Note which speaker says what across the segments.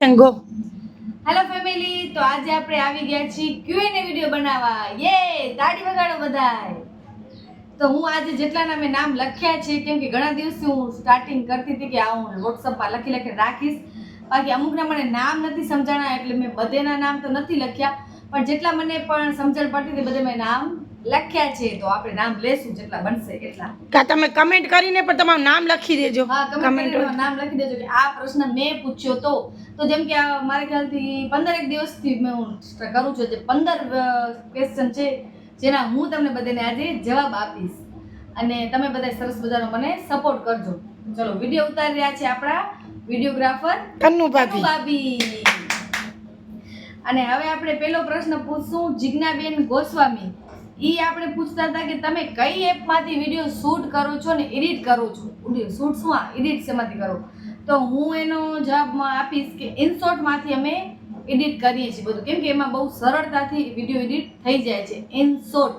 Speaker 1: Go
Speaker 2: hello family તો આજે આપણે આવી ગયા છીએ ક્યુએનએ વિડિયો બનાવવા. યે તાળી વગાડો બધાય. તો હું આજે જેટલાના મેં નામ લખ્યા છે, કેમ કે ઘણા દિવસથી હું સ્ટાર્ટિંગ કરતી હતી કે આ હું વોટ્સઅપમાં લખી લખી રાખીશ. બાકી અમુકના મને નામ નથી સમજાણા, એટલે મેં બધેના નામ તો નથી લખ્યા. પણ જેટલા મને પણ સમજણ પડતી હતી બધે મેં નામ લખ્યા છે તો આપણે નામ લેશું જેટલા બનશે એટલા.
Speaker 1: કા તમે કમેન્ટ કરીને પણ તમારું નામ લખી દેજો.
Speaker 2: હા કમેન્ટ નામ લખી દેજો કે આ પ્રશ્ન મેં પૂછ્યો તો. તો જેમ કે આ મારા ખ્યાલથી પંદરેક દિવસથી મેં હું કરું છું જે પંદર ક્વેશ્ચન છે જેના હું તમને બધાને આજે જવાબ આપીશ. અને તમે બધા સરસ મજાનો મને સપોર્ટ કરજો. ચલો વીડિયો ઉતારી રહ્યા છે આપણા વિડીયોગ્રાફર
Speaker 1: કન્નુ ભાભી
Speaker 2: ભાભી અને હવે આપણે પહેલો પ્રશ્ન પૂછશું જિજ્ઞાબેન ગોસ્વામી. ઈ આપણે પૂછતા હતા કે તમે કઈ એપમાંથી વીડિયો શૂટ કરો છો ને એડિટ કરો છો? શૂટ શું આ? એડિટ શેમાંથી કરો? તો હું એનો જવાબમાં આપીશ કે ઇનશોર્ટમાંથી અમે એડિટ કરીએ છીએ બધું. કેમ કે એમાં બહુ સરળતાથી વીડિયો એડિટ થઈ જાય છે. ઇનશોર્ટ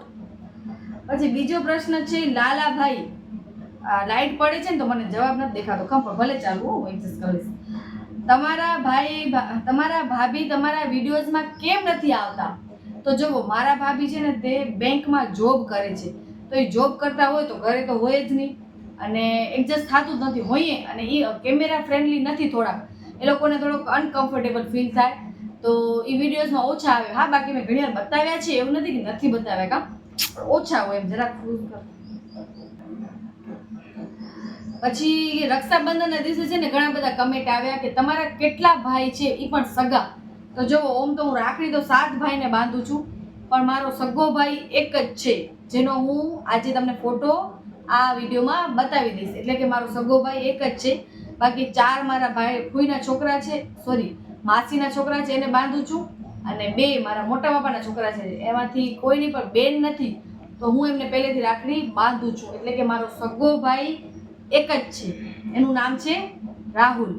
Speaker 2: પછી બીજો પ્રશ્ન છે, લાલાભાઈ. આ લાઈટ પડે છે ને તો મને જવાબ નથી દેખાતો. ખબર ભલે ચાલુ હું એડજસ્ટ કરીશ તમારા ભાઈ તમારા ભાભી તમારા વિડીયોઝમાં કેમ નથી આવતા? તો જુઓ, મારા ભાભી છે ને તે બેંકમાં જોબ કરે છે. તો એ જોબ કરતા હોય તો ઘરે તો હોય જ નહીં. અને એડજસ્ટ થતું જ નથી, હોઈએ. અને એ કેમેરા ફ્રેન્ડલી નથી થોડાક. એ લોકોને થોડોક અનકમ્ફર્ટેબલ ફીલ થાય. તો એ વિડીયોઝમાં ઓછા આવે. હા, બાકી મેં ઘણી વાર બતાવ્યા છે. એવું નથી કે નથી બતાવ્યા કાં? ઓછા હોય એમ, જરાક પછી રક્ષાબંધનના દિવસે છે ને ઘણા બધા કમેન્ટ આવ્યા કે તમારા કેટલા ભાઈ છે એ પણ સગા. તો જો ઓમ તો હું રાખડી તો સાત ભાઈને બાંધું છું, પણ મારો સગો ભાઈ એક જ છે, જેનો હું આજે તમને ફોટો આ વિડીયોમાં બતાવી દઈશ. એટલે કે મારો સગો ભાઈ એક જ છે. બાકી ચાર મારા ભાઈ ફૂઈના છોકરા છે સોરી માસીના છોકરા છે, એને બાંધું છું. અને બે મારા મોટા બાપાના છોકરા છે. એમાંથી કોઈની પણ બેન નથી, તો હું એમને પહેલેથી રાખડી બાંધું છું. એટલે કે મારો સગો ભાઈ એક જ છે. એનું નામ છે રાહુલ.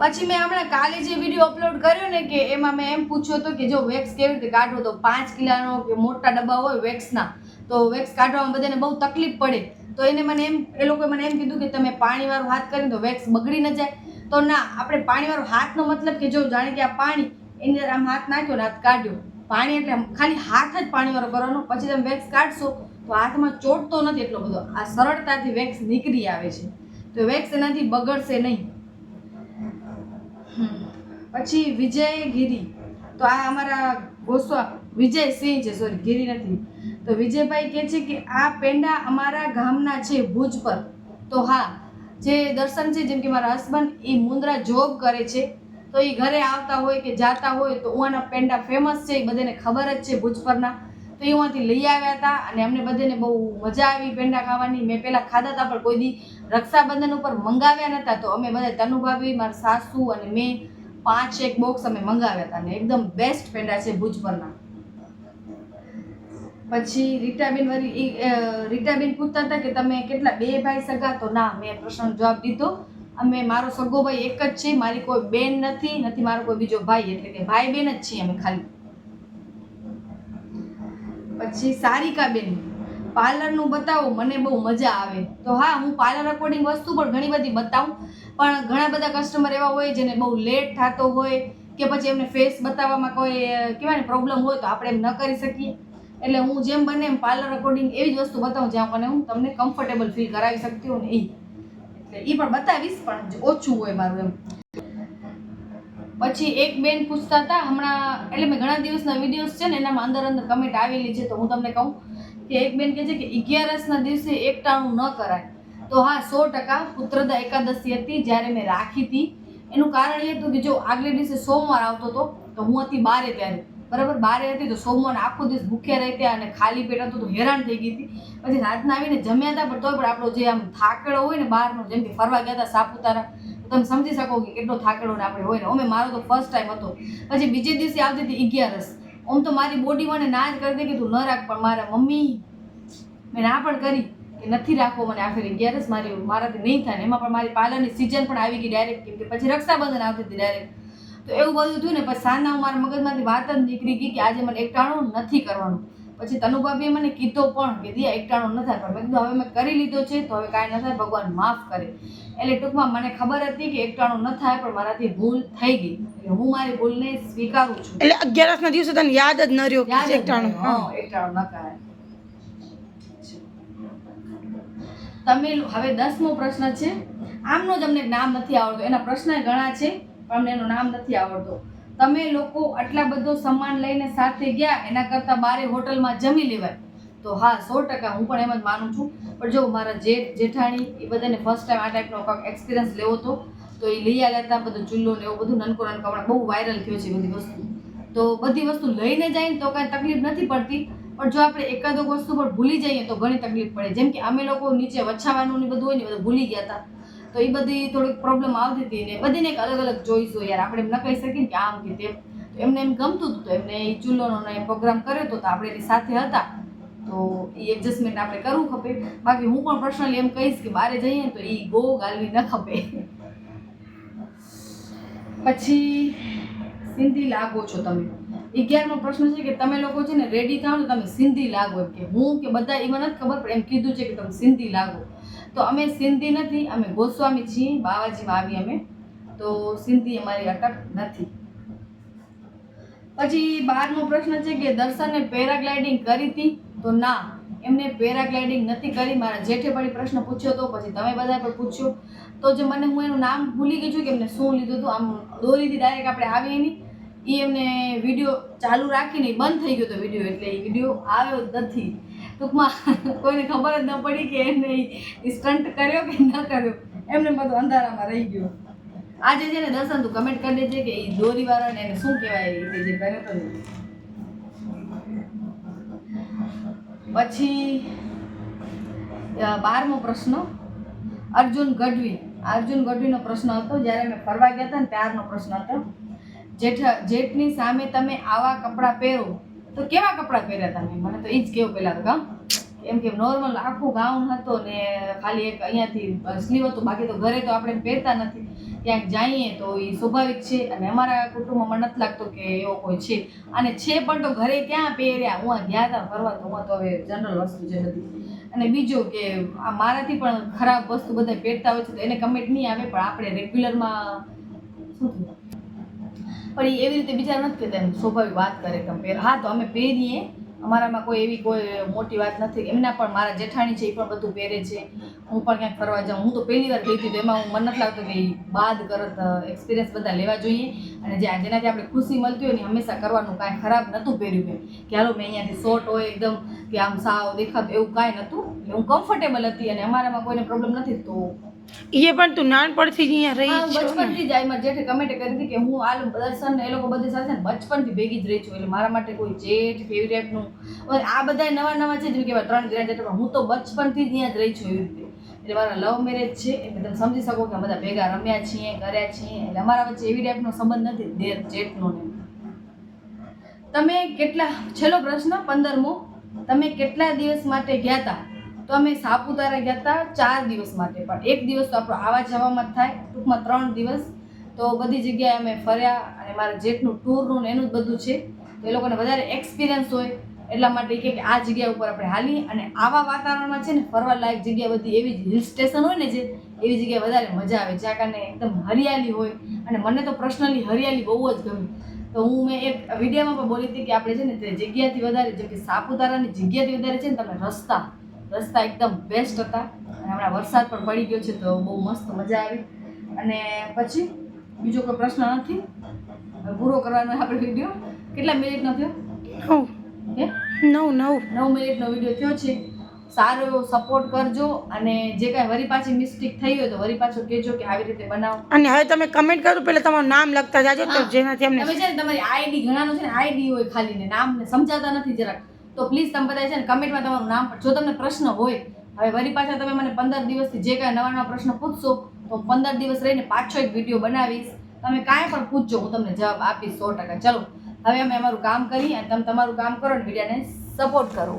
Speaker 2: પછી મેં હમણાં કાલે જે વીડિયો અપલોડ કર્યો ને કે એમાં મેં એમ પૂછ્યો હતો કે જો વેક્સ કેવી રીતે કાઢવો, તો પાંચ કિલાનો કે મોટા ડબ્બા હોય વેક્સના, તો વેક્સ કાઢવામાં બધાને બહુ તકલીફ પડે. તો એને મને એમ, એ લોકોએ મને એમ કીધું કે તમે પાણીવાળું હાથ કરીને તો વેક્સ બગડી ન જાય. તો ના, આપણે પાણીવાળો હાથનો મતલબ કે જો જાણે કે આ પાણી, એની અંદર આમ હાથ નાખ્યો ને હાથ કાઢ્યો. પાણી એટલે ખાલી હાથ જ પાણીવાળો કરવાનો. પછી તમે વેક્સ કાઢશો તો હાથમાં ચોટતો નથી એટલો બધો. આ સરળતાથી વેક્સ નીકળી આવે છે. તો વેક્સ એનાથી બગડશે નહીં. પછી વિજય ગીરી તો આ અમારા ગોસ્વા વિજય સિંહ છે સોરી ગીરી નથી. તો વિજયભાઈ કહે છે કે આ પેંડા અમારા ગામના છે, ભુજ પર. તો હા, જે દર્શન છે, જેમ કે મારા હસબન્ડ એ મુંદ્રા જોબ કરે છે. તો એ ઘરે આવતા હોય કે જાતા હોય તો ઉવાના પેંડા ફેમસ છે એ બધાને ખબર જ છે ભુજપરના. તો એ ઉવાથી લઈ આવ્યા હતા અને અમને બધાને બહુ મજા આવી પેંડા ખાવાની. મેં પહેલાં ખાધા હતા પણ કોઈ દી રક્ષાબંધન ઉપર મંગાવ્યા નહોતા તો અમે બધા તનુભાભી, મારા સાસુ અને મેં પાંચ એક બોક્સ અમે મંગાવ્યા હતા અને એકદમ બેસ્ટ પેંડા છે ભુજપરના. પછી રીટાબેન વરી રીટાબેન પૂછતા હતા કે તમે કેટલા, બે ભાઈ સગા? તો ના, મેં પ્રશ્નનો જવાબ દીધો. અમે, મારો સગો ભાઈ એક જ છે, મારી કોઈ બેન નથી નથી મારો કોઈ બીજો ભાઈ, એટલે કે ભાઈ બેન જ છીએ અમે ખાલી. પછી સારિકા બેન પાર્લરનું બતાવો, મને બહુ મજા આવે. તો હા, હું પાર્લર અકોર્ડિંગ વસ્તુ પણ ઘણી બધી બતાવું, પણ ઘણા બધા કસ્ટમર એવા હોય જેને બહુ લેટ થતો હોય, કે પછી એમને ફેસ બતાવવામાં કોઈ કહેવાય ને પ્રોબ્લેમ હોય તો આપણે એમ ન કરી શકીએ. એટલે હું જેમ બને એમ પાર્લર અકોર્ડિંગ એવી જ વસ્તુ બતાવું, જ્યાં મને, હું તમને કમ્ફર્ટેબલ ફીલ કરાવી શકતી હોઉં ને એ. એ પણ બતાવીશ, પણ ઓછું હોય મારું એમ. પછી એક બેન પૂછતા હતા, હમણાં એટલે મેં ઘણા દિવસના વિડીયોઝ છે ને એનામાં અંદર અંદર કમેન્ટ આવેલી છે, તો હું તમને કહું કે એક બેન કહે છે કે અગિયારસના દિવસે એકટાણું ન કરાય. તો હા, સો ટકા પુત્રદા એકાદશી હતી જ્યારે મેં રાખી હતી. એનું કારણ એ હતું કે જો આગલે દિવસે સોમવાર આવતો હતો, તો હું હતી બારે ત્યારે. બરાબર? બારે હતી તો સોમવારે આખો દિવસ ભૂખ્યા રહી ત્યાં અને ખાલી પેટ હતું તો હેરાન થઈ ગઈ હતી. પછી રાતના આવીને જમ્યા હતા, પણ તોય પણ આપણો જે આમ થાકડો હોય ને બહારનો જેમ કે ફરવા ગયા હતા સાપુતારા તમે સમજી શકો કે કેટલો થાકડો ને આપણે હોય ને. અમે, મારો તો ફર્સ્ટ ટાઈમ હતો. પછી બીજે દિવસે આવતી હતી અગિયારસ. આમ તો મારી બોડી મને ના જ કરી દે કે ન રાખ પણ મારા મમ્મી. મેં ના પણ કરી કે નથી રાખવો મને આખરે અગિયારસ. મારી, મારાથી નહીં થાય એમાં પણ મારી પાર્લરની સિઝન પણ આવી ગઈ ડાયરેક્ટ કેમ કે પછી રક્ષાબંધન આવતી હતી ડાયરેક્ટ તો એવું બધું થયું ને પછી સાંજના મારા મગજમાંથી વાત જ નીકળી ગઈ કે આજે મને એકટાણું નથી કરવાનું. પછી તનુભાભીએ મને કીધો પણ કે દિયા એકટાણું ન થાય. પણ મેં કીધું હવે મેં કરી લીધો છે તો હવે કાંઈ ન થાય ભગવાન માફ કરે. એટલે ટૂંકમાં મને ખબર હતી કે એકટાણું ન થાય પણ મારાથી ભૂલ થઈ ગઈ. એટલે હું મારી ભૂલને સ્વીકારું છું.
Speaker 1: એટલે અગિયારસ ના દિવસે તને યાદ જ ન રહ્યો કે
Speaker 2: યાદ
Speaker 1: એકટાણું.
Speaker 2: હા, એકટાણું ન કરાય તમે હવે દસમો પ્રશ્ન છે. આમનો જ અમને નામ નથી આવડતો એના પ્રશ્ન ઘણા છે. અમને એનું નામ નથી આવડતું. તમે લોકો આટલા બધો સામાન લઈને સાથે ગયા, એના કરતાં બારે હોટલમાં જમી લેવાય. તો હા, સો ટકા હું પણ એમ જ માનું છું. પણ જો મારા જેઠ, જેઠાણી એ બધાને ફર્સ્ટ ટાઈમ આ ટાઈપનો એક્સપિરિયન્સ લેવો હતો તો એ લઈ આવ્યા હતા, બધું ચૂલ્લો ને એવું બધું, નનકો નનકો બહુ વાયરલ થયો છે બધી વસ્તુ. તો બધી વસ્તુ લઈને જાય તો કાંઈ તકલીફ નથી પડતી. પણ જો આપણે એકાદો વસ્તુ પર ભૂલી જઈએ તો ઘણી તકલીફ પડે. જેમ કે અમે લોકો નીચે વછાવાનું ને બધું હોય ને બધું ભૂલી ગયા હતા. તો એ બધી થોડીક પ્રોબ્લેમ આવતી હતી ને બધીને એક અલગ અલગ જોઈશું યાર. આપણે એમ ન કહી શકીએ કે આમ કે તેમ એમને એમ ગમતું હતું તો એમને એ ચૂલોનો એ પ્રોગ્રામ કર્યો હતો તો આપણે એની સાથે હતા. તો એ એડજસ્ટમેન્ટ આપણે કરવું ખપે. બાકી હું પણ પર્સનલી એમ કહીશ કે બહાર જઈએ ને તો એ ગો ગાલવી ન ખપે. પછી સિંધી લાગો છો તમે. અગિયારમો પ્રશ્ન છે કે તમે લોકો છે ને રેડી થાવ ને તમે સિંધી લાગો એમ કે હું કે બધા એમાં નથી ખબર પણ એમ કીધું છે કે તમે સિંધી લાગો. તો અમે સિંધી નથી, અમે ગોસ્વામી છીએ બાવાજીમાં આવી અમે. તો સિંધી અમારી અટક નથી. પછી બારમો પ્રશ્ન છે કે દર્શને પેરાગ્લાઇડિંગ કરી હતી, તો ના, એમને પેરાગ્લાઇડિંગ નથી કરી. મારા જેઠે પડી પ્રશ્ન પૂછ્યો હતો પછી તમે બધા પણ પૂછ્યો. તો જે મને હું એનું નામ ભૂલી ગઈ છું કે એમને શું લીધું હતું, આમ દોરીથી ડાયરેક્ટ આપણે આવીએ નહીં એ એમને વીડિયો ચાલુ રાખીને બંધ થઈ ગયો હતો વીડિયો, એટલે એ વીડિયો આવ્યો નથી. ટૂંકમાં કોઈને ખબર જ ન પડી કે એમને સ્ટન્ટ કર્યો કે ન કર્યો. એમને બધું અંધારામાં રહી ગયો. આજે છે ને દર્શન, તું કમેન્ટ કરી દેજે કે એ દોરીવાળાને એને શું કહેવાય એ તે જે કર્યો હતો પછી બારમો પ્રશ્ન. અર્જુન ગઢવી. અર્જુન ગઢવીનો પ્રશ્ન હતો. જ્યારે અમે ફરવા ગયા હતા ને ત્યારનો પ્રશ્ન હતો. જેઠ, જેઠની સામે તમે આવા કપડાં પહેરો. તો કેવા કપડાં પહેર્યા તમે મને તો એ જ કેવું પહેલાં તો એમ કે નોર્મલ આખું ગાઉન હતો ને ખાલી એક અહીંયાથી સ્લીવ હતું, બાકી તો ઘરે તો આપણે પહેરતા નથી. ક્યાંક જઈએ તો એ સ્વાભાવિક છે અને અમારા કુટુંબમાં નથી લાગતું કે એવો કોઈ છે. અને છે પણ તો ઘરે ક્યાં પહેર્યા? હું ગયા હતા ફરવા તો હું તો હવે જનરલ વસ્તુ જે હતી. અને બીજું કે આ મારાથી પણ ખરાબ વસ્તુ બધા પહેરતા હોય છે તો એને કમેન્ટ નહીં આવે, પણ આપણે રેગ્યુલરમાં શું થયું? પણ એ એવી રીતે બીજા નથી કહેતા એમ સ્વાભાવિક વાત કરે પહેર હા, તો અમે પહેરીએ. અમારામાં કોઈ એવી કોઈ મોટી વાત નથી. એમના પણ મારા જેઠાણી છે એ પણ બધું પહેરે છે. હું પણ ક્યાંક ફરવા જાઉં. હું તો પહેલી વાર ગઈ હતી, તો એમાં હું મને નથી લાગતું કે બાદ કરત એક્સપિરિયન્સ બધા લેવા જોઈએ. અને જે જેનાથી આપણે ખુશી મળતી હોય ને હંમેશા કરવાનું કાંઈ ખરાબ નહોતું પહેર્યું મેં. કે હાલો, મેં અહીંયાથી શોર્ટ હોય, એકદમ કે આમ સાવ દેખાતું, એવું કાંઈ નહોતું હું કમ્ફર્ટેબલ હતી અને અમારામાં કોઈને પ્રોબ્લેમ નથી તો
Speaker 1: એ પણ તું નાનપણથી જ અહીંયા રહી
Speaker 2: હા, બચપણથી જ આ એમાં જેઠે કમેન્ટ કરી હતી કે હું આ દર્શન ને એ લોકો બધી સાથે બચપણથી ભેગી જ રહી છું. એટલે મારા માટે કોઈ જેઠ ફેવરેટનું આ બધા નવા નવા છે જેમ કે ત્રણ ગ્રેજ્યુએટ પણ હું તો બચપણથી જ અહીંયા જ રહી છું એવી રીતે. એટલે મારા લવ મેરેજ છે એટલે તમે સમજી શકો કે બધા ભેગા રમ્યા છીએ કર્યા છીએ. એટલે અમારા વચ્ચે એવી ટાઈપનો સંબંધ નથી દેર જેઠનો ને. તમે કેટલા છેલ્લો પ્રશ્ન પંદરમો તમે કેટલા દિવસ માટે ગયા હતા તો અમે સાપુતારા ગયા હતા ચાર દિવસ માટે પણ. એક દિવસ તો આપણો આવા જવામાં જ થાય, ટૂંકમાં ત્રણ દિવસ. તો બધી જગ્યાએ અમે ફર્યા અને મારા જેટનું ટૂરનું ને એનું જ બધું છે. તો એ લોકોને વધારે એક્સપિરિયન્સ હોય એટલા માટે કે આ જગ્યા ઉપર આપણે હાલી અને આવા વાતાવરણમાં છે ને ફરવા લાયક જગ્યા બધી એવી હિલ સ્ટેશન હોય ને જે, એવી જગ્યાએ વધારે મજા આવે. જ્યાં કારણે એકદમ હરિયાળી હોય અને મને તો પર્સનલી હરિયાળી બહુ જ ગમે. તો હું મેં એક વિડીયોમાં પણ બોલી હતી કે આપણે છે ને તે જગ્યાથી વધારે જેમ કે સાપુતારાની જગ્યાથી વધારે છે ને તમે રસ્તા રસ્તા એકદમ બેસ્ટ હતા. અને હમણાં વરસાદ પણ પડી ગયો છે તો બહુ મસ્ત મજા આવી. અને પછી બીજો કોઈ પ્રશ્ન નથી? પૂરો કરવાનો આપણે વીડિયો કેટલા મિનિટનો થયો?
Speaker 1: નવ નવ નવ.
Speaker 2: નવ મિનિટનો વીડિયો થયો છે. સારો એવો સપોર્ટ કરજો. અને જે કાંઈ વરી પાછી મિસ્ટેક થઈ હોય તો વરી પાછો કહેજો કે આવી રીતે બનાવો.
Speaker 1: અને હવે તમે કમેન્ટ કરો પહેલા તમારું નામ લખતા જાજો તો જેનાથી અમને
Speaker 2: તમે છે ને તમારી આઈડી ઘણાનું છે ને આઈડી હોય ખાલી ને નામ ને સમજાતા નથી જરાક. તો પ્લીઝ તમે બધા છે ને કમેન્ટમાં તમારું નામ જો તમને પ્રશ્ન હોય, હવે વળી પાછા તમે મને પંદર દિવસથી જે કાંઈ નવા નવા પ્રશ્ન પૂછશો, તો પંદર દિવસ રહીને પાછો એક વીડિયો બનાવીશ. તમે કાંઈ પણ પૂછજો, હું તમને જવાબ આપીશ સો ટકા. ચલો, હવે અમે અમારું કામ કરી અને તમે તમારું કામ કરો ને વિડીયોને સપોર્ટ કરો.